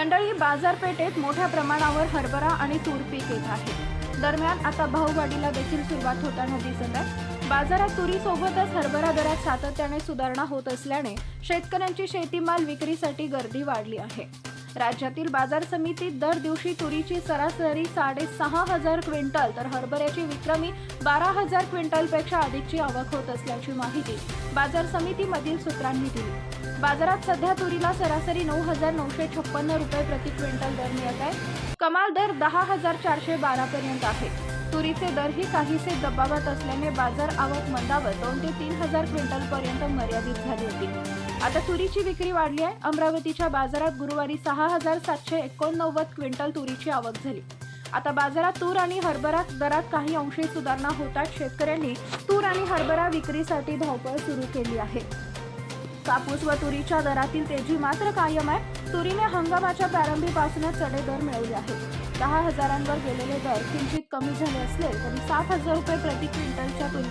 मंडळी बाजारपेठेत मोठ्या प्रमाणावर हरभरा आणि तूर पीक येत आहे. दरम्यान आता भाववाढीला देखील सुरुवात होताना दिसत आहे. बाजारात तुरीसोबतच हरभरा दरात सातत्याने सुधारणा होत असल्याने शेतकऱ्यांची शेतीमाल विक्रीसाठी गर्दी वाढली आहे. राज्यातील बाजार समितीत दर दिवशी तुरीची सरासरी साडेसहा हजार क्विंटल तर हरभऱ्याची विक्रमी बारा हजार क्विंटलपेक्षा अधिकची आवक होत असल्याची माहिती बाजार समितीमधील सूत्रांनी दिली. बाजारात सध्या तुरीला सरासरी नऊ हजार नऊशे छप्पन्न रुपये प्रति क्विंटल दर मिळत आहे. कमाल दर दहा हजार चारशे बारा पर्यंत आहे. तुरीचे दरही काहीसे दबावात असल्याने बाजार आवक मंदावत दोन ते तीन हजार क्विंटल पर्यंत मर्यादित झाली होती. आता तुरीची विक्री वाढली आहे. अमरावतीच्या बाजारात गुरुवारी सहा हजार सातशे एकोणनव्वद क्विंटल तुरीची आवक झाली. आता बाजारात तूर आणि हरभरा दरात काही अंशी सुधारणा होतात शेतकऱ्यांनी तूर आणि हरभरा विक्रीसाठी धावपळ सुरू केली आहे. कापूस व तुरीच्या दरातील तेजी मात्र कायम आहे. तुरीने हंगामाच्या प्रारंभीपासूनच चढे दर मिळवले आहेत. दहा हजारांवर गेलेले दर किंचित कमी झाले असले तरी सात हजार रुपये प्रति क्विंटलच्या तुलनेत